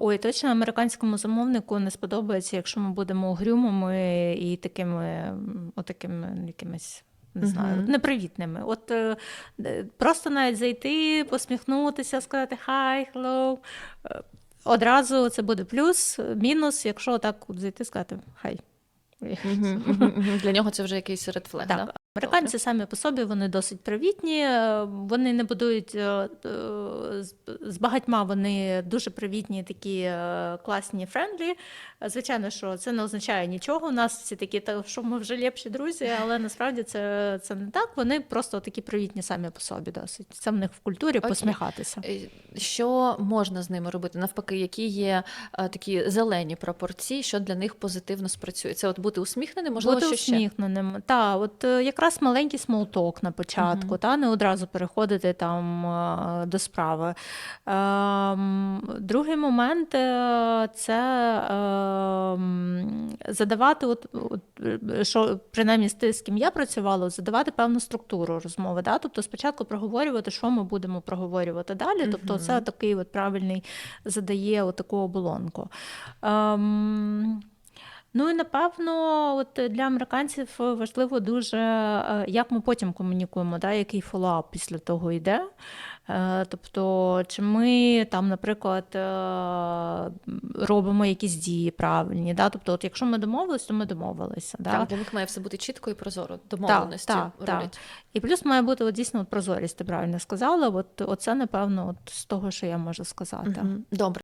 Ой, точно американському замовнику не сподобається, якщо ми будемо угрюмими і такими, отакими якимись. Не знаю, Мгм. непривітними. От е, е, просто навіть зайти, посміхнутися, сказати hi, hello. е, Одразу це буде плюс, мінус, якщо так зайти, сказати хай. Для нього це вже якийсь редфлег, Так, да? Американці самі по собі вони досить привітні. е, Вони не будують е, е, з- багатьма. Вони дуже привітні, такі класні, френдлі. Звичайно, що це не означає нічого. У нас всі такі, та що ми вже ліпші друзі, але насправді це, це не так. Вони просто такі привітні самі по собі. Досить це в них в культурі Окей. посміхатися. Що можна з ними робити? Навпаки, які є такі зелені пропорції, що для них позитивно спрацює? Це от бути усміхненим, можливо, Бути що ще? усміхненим. Та, от е, якраз маленький смолток на початку, Мгм. та не одразу переходити там е, до справи. Ем, Другий момент е, це ем, задавати, от, от, що принаймні з ти, з ким я працювала, задавати певну структуру розмови. Да? Тобто спочатку проговорювати, що ми будемо проговорювати далі. Тобто, це такий от правильний задає таку оболонку. Ем, Ну і напевно, от для американців важливо дуже, е, як ми потім комунікуємо, да, який фоллоуап після того йде. Е, Тобто, чи ми там, наприклад, е, робимо якісь дії правильні. Да? Тобто, от якщо ми домовились, то ми домовилися. Да? Так, для них має все бути чітко і прозоро. Домовленості так, так. рулять. І плюс має бути от, дійсно от, прозорість, ти правильно сказала. От, оце, напевно, от, з того, що я можу сказати. Мгм. Добре.